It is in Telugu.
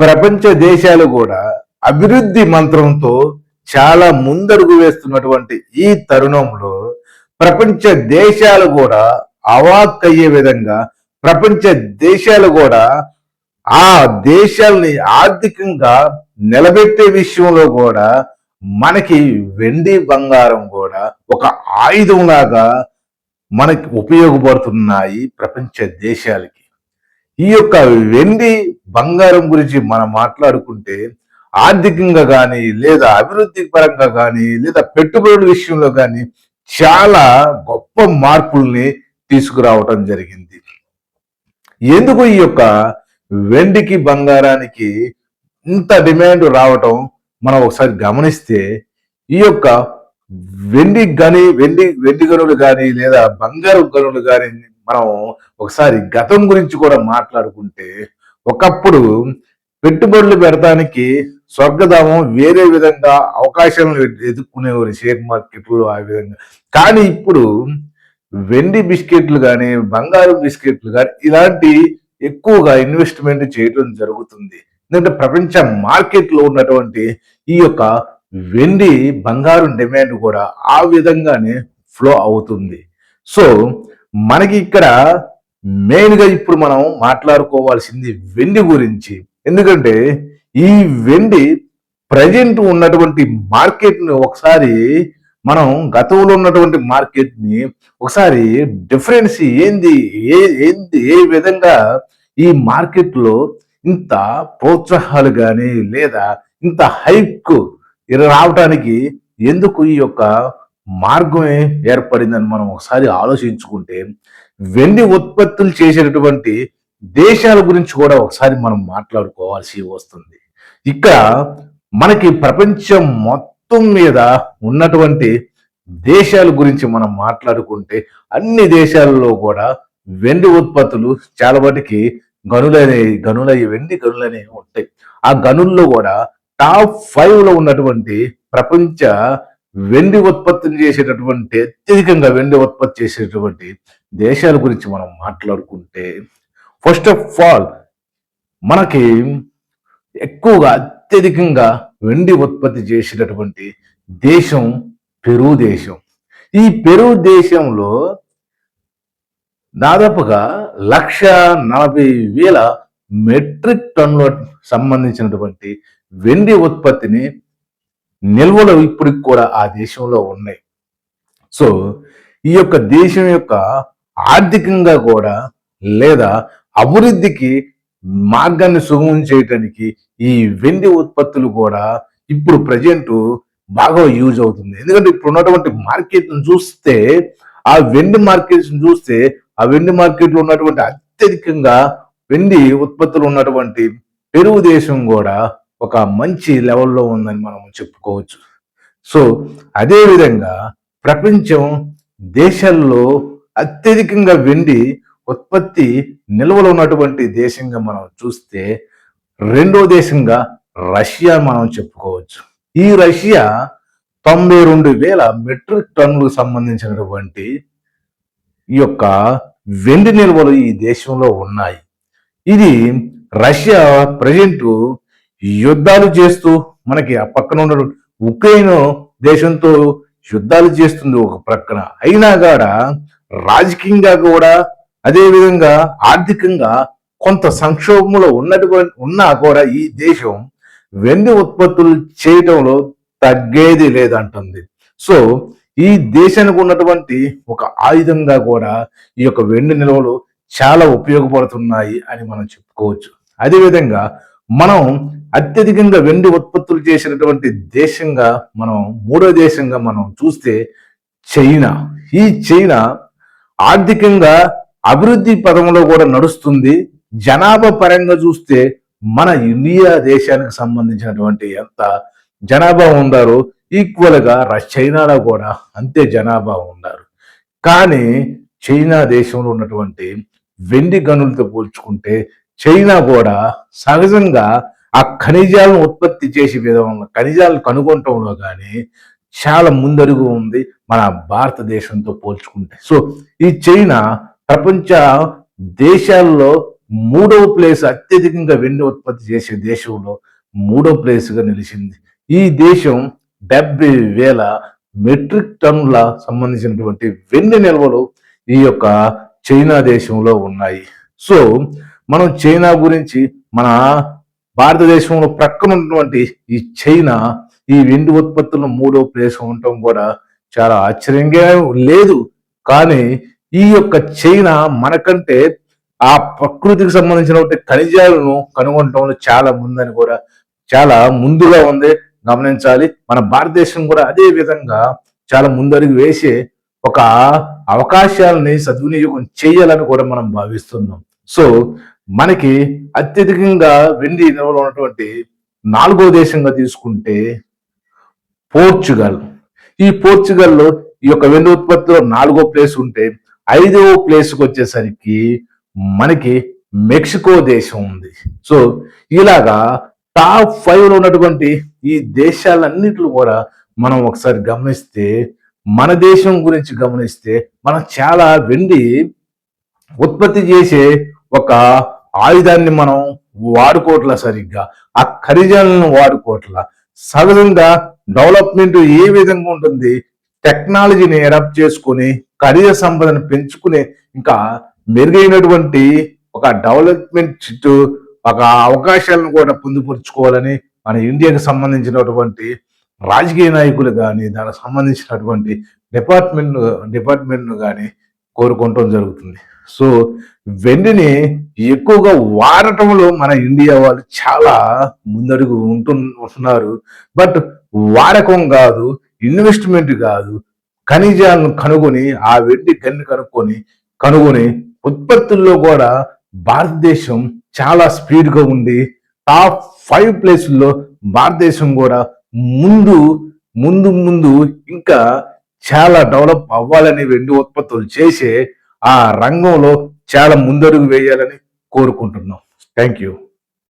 ప్రపంచ దేశాలు కూడా అభివృద్ధి మంత్రంతో చాలా ముందడుగు వేస్తున్నటువంటి ఈ తరుణంలో ప్రపంచ దేశాలు కూడా అవాక్కయ్యే విధంగా ప్రపంచ దేశాలు కూడా ఆ దేశాల్ని ఆర్థికంగా నిలబెట్టే విషయంలో కూడా మనకి వెండి బంగారం కూడా ఒక ఆయుధం లాగా మనకి ఉపయోగపడుతున్నాయి ప్రపంచ దేశాలకి. ఈ యొక్క వెండి బంగారం గురించి మనం మాట్లాడుకుంటే ఆర్థికంగా కానీ లేదా అభివృద్ధి పరంగా కానీ లేదా పెట్టుబడుల విషయంలో కానీ చాలా గొప్ప మార్పుల్ని తీసుకురావటం జరిగింది. ఎందుకు ఈ యొక్క వెండికి బంగారానికి ఇంత డిమాండ్ రావటం మనం ఒకసారి గమనిస్తే ఈ యొక్క వెండి గని వెండి వెండి గనులు కానీ లేదా బంగారు గనులు కానీ మనం ఒకసారి గతం గురించి కూడా మాట్లాడుకుంటే ఒకప్పుడు పెట్టుబడులు పెడతానికి స్వర్గధామం వేరే విధంగా అవకాశాలను ఎదుర్కొనేవారు షేర్ మార్కెట్లు ఆ విధంగా. కానీ ఇప్పుడు వెండి బిస్కెట్లు కానీ బంగారం బిస్కెట్లు కానీ ఇలాంటి ఎక్కువగా ఇన్వెస్ట్మెంట్ చేయడం జరుగుతుంది. ఎందుకంటే ప్రపంచ మార్కెట్లో ఉన్నటువంటి ఈ యొక్క వెండి బంగారం డిమాండ్ కూడా ఆ విధంగానే ఫ్లో అవుతుంది. సో మనకి ఇక్కడ మెయిన్గా ఇప్పుడు మనం మాట్లాడుకోవాల్సింది వెండి గురించి. ఎందుకంటే ఈ వెండి ప్రజెంట్ ఉన్నటువంటి మార్కెట్ని ఒకసారి మనం గతంలో ఉన్నటువంటి మార్కెట్ని ఒకసారి డిఫరెన్స్ ఏంది ఏ ఏంది ఏ విధంగా ఈ మార్కెట్లో ఇంత ప్రోత్సాహాలు కానీ లేదా ఇంత హైక్ రావటానికి ఎందుకు ఈ యొక్క మార్గమే ఏర్పడిందని మనం ఒకసారి ఆలోచించుకుంటే వెండి ఉత్పత్తులు చేసేటటువంటి దేశాల గురించి కూడా ఒకసారి మనం మాట్లాడుకోవాల్సి వస్తుంది. ఇక్కడ మనకి ప్రపంచం మొత్తం మీద ఉన్నటువంటి దేశాల గురించి మనం మాట్లాడుకుంటే అన్ని దేశాలలో కూడా వెండి ఉత్పత్తులు చాలా వాటికి గనులనే గనులయ్యే వెండి గనులనే ఉంటాయి. ఆ గనుల్లో కూడా టాప్ ఫైవ్లో ఉన్నటువంటి ప్రపంచ వెండి ఉత్పత్తిని చేసేటటువంటి అత్యధికంగా వెండి ఉత్పత్తి చేసేటటువంటి దేశాల గురించి మనం మాట్లాడుకుంటే ఫస్ట్ ఆఫ్ ఆల్ మనకి ఎక్కువగా అత్యధికంగా వెండి ఉత్పత్తి చేసేటటువంటి దేశం పెరు దేశం. ఈ పెరు దేశంలో దాదాపుగా లక్ష నలభై వేల మెట్రిక్ టన్నుల సంబంధించినటువంటి వెండి ఉత్పత్తిని నిల్వలు ఇప్పటికి కూడా ఆ దేశంలో ఉన్నాయి. సో ఈ యొక్క దేశం యొక్క ఆర్థికంగా కూడా లేదా అభివృద్ధికి మార్గాన్ని సుగమం చేయటానికి ఈ వెండి ఉత్పత్తులు కూడా ఇప్పుడు ప్రజెంట్ బాగా యూజ్ అవుతుంది. ఎందుకంటే ఇప్పుడు ఉన్నటువంటి మార్కెట్ను చూస్తే ఆ వెండి మార్కెట్స్ని చూస్తే ఆ వెండి మార్కెట్లో ఉన్నటువంటి అత్యధికంగా వెండి ఉత్పత్తులు ఉన్నటువంటి పెరుగు దేశం కూడా ఒక మంచి లెవెల్లో ఉందని మనం చెప్పుకోవచ్చు. సో అదేవిధంగా ప్రపంచం దేశాల్లో అత్యధికంగా వెండి ఉత్పత్తి నిల్వలు ఉన్నటువంటి దేశంగా మనం చూస్తే రెండో దేశంగా రష్యా మనం చెప్పుకోవచ్చు. ఈ రష్యా తొంభై రెండు వేల మెట్రిక్ టన్నులకు సంబంధించినటువంటి ఈ యొక్క వెండి నిల్వలు ఈ దేశంలో ఉన్నాయి. ఇది రష్యా ప్రజెంటు యుద్ధాలు చేస్తూ మనకి ఆ పక్కన ఉన్న ఉక్రెయిన్ దేశంతో యుద్ధాలు చేస్తుంది ఒక ప్రక్కన. అయినా కూడా రాజకీయంగా కూడా అదేవిధంగా ఆర్థికంగా కొంత సంక్షోభంలో ఉన్నటువంటి ఉన్నా కూడా ఈ దేశం వెండి ఉత్పత్తులు చేయటంలో తగ్గేది లేదంటుంది. సో ఈ దేశానికి ఉన్నటువంటి ఒక ఆయుధంగా కూడా ఈ యొక్క వెండి నిల్వలు చాలా ఉపయోగపడుతున్నాయి అని మనం చెప్పుకోవచ్చు. అదేవిధంగా మనం అత్యధికంగా వెండి ఉత్పత్తులు చేసినటువంటి దేశంగా మనం మూడో దేశంగా మనం చూస్తే చైనా. ఈ చైనా ఆర్థికంగా అభివృద్ధి పదంలో కూడా నడుస్తుంది. జనాభా పరంగా చూస్తే మన ఇండియా దేశానికి సంబంధించినటువంటి ఎంత జనాభా ఉండారో ఈక్వల్గా చైనాలో కూడా అంతే జనాభా ఉన్నారు కానీ చైనా దేశంలో ఉన్నటువంటి వెండి గనులతో పోల్చుకుంటే చైనా కూడా సహజంగా ఆ ఖనిజాలను ఉత్పత్తి చేసే విధంలో ఖనిజాలను కనుగొనటంలో కానీ చాలా ముందడుగు ఉంది మన భారతదేశంతో పోల్చుకుంటే. సో ఈ చైనా ప్రపంచ దేశాల్లో మూడవ ప్లేస్ అత్యధికంగా వెండి ఉత్పత్తి చేసే దేశంలో మూడవ ప్లేస్గా నిలిచింది. ఈ దేశం డెబ్బై వేల మెట్రిక్ టన్నుల సంబంధించినటువంటి వెండి నిల్వలు ఈ యొక్క చైనా దేశంలో ఉన్నాయి. సో మనం చైనా గురించి మన భారతదేశంలో ప్రక్కన ఉన్నటువంటి ఈ చైనా ఈ వెండి ఉత్పత్తులను మూడో ప్లేస్ ఉండటం కూడా చాలా ఆశ్చర్యంగా లేదు. కానీ ఈ యొక్క చైనా మనకంటే ఆ ప్రకృతికి సంబంధించినటువంటి ఖనిజాలను కనుగొనటంలో చాలా ముందని కూడా చాలా ముందుగా ఉంది. గమనించాలి. మన భారతదేశం కూడా అదే విధంగా చాలా ముందడుగు వేసే ఒక అవకాశాలని సద్వినియోగం చేయాలని కూడా మనం భావిస్తున్నాం. సో మనకి అత్యధికంగా వెండి నిల్వలు ఉన్నటువంటి నాలుగో దేశంగా తీసుకుంటే పోర్చుగల్. ఈ పోర్చుగల్లో ఈ యొక్క వెండి ఉత్పత్తిలో నాలుగో ప్లేస్ ఉంటే ఐదవ ప్లేస్కి వచ్చేసరికి మనకి మెక్సికో దేశం ఉంది. సో ఇలాగా టాప్ ఫైవ్లో ఉన్నటువంటి ఈ దేశాలన్నింటిలో కూడా మనం ఒకసారి గమనిస్తే మన దేశం గురించి గమనిస్తే మనం చాలా వెండి ఉత్పత్తి చేసే ఒక ఆయుధాన్ని మనం వాడుకోవట్ల సరిగ్గా ఆ ఖనిజాలను వాడుకోవట్ల. సహజంగా డెవలప్మెంట్ ఏ విధంగా ఉంటుంది? టెక్నాలజీని అడాప్ట్ చేసుకుని ఖనిజ సంపదను పెంచుకునే ఇంకా మెరుగైనటువంటి ఒక డెవలప్మెంట్ చుట్టూ ఒక అవకాశాలను కూడా పొందుపరుచుకోవాలని మన ఇండియాకి సంబంధించినటువంటి రాజకీయ నాయకులు కానీ దానికి సంబంధించినటువంటి డిపార్ట్మెంట్ డిపార్ట్మెంట్ కానీ కోరుకోవటం జరుగుతుంది. సో వెండిని ఎక్కువగా వాడటంలో మన ఇండియా వాళ్ళు చాలా ముందడుగు ఉంటున్నారు. బట్ వాడకం కాదు ఇన్వెస్ట్మెంట్ కాదు ఖనిజాలను కనుగొని ఆ వెండి గన్ని కనుక్కొని కనుగొని ఉత్పత్తుల్లో కూడా భారతదేశం చాలా స్పీడ్గా ఉండి టాప్ ఫైవ్ ప్లేస్లో భారతదేశం కూడా ముందు ముందు ముందు ఇంకా చాలా డెవలప్ అవ్వాలని వెండి ఉత్పత్తులు చేసే ఆ రంగంలో చాలా ముందడుగు వేయాలని కోరుకుంటున్నాం. Thank you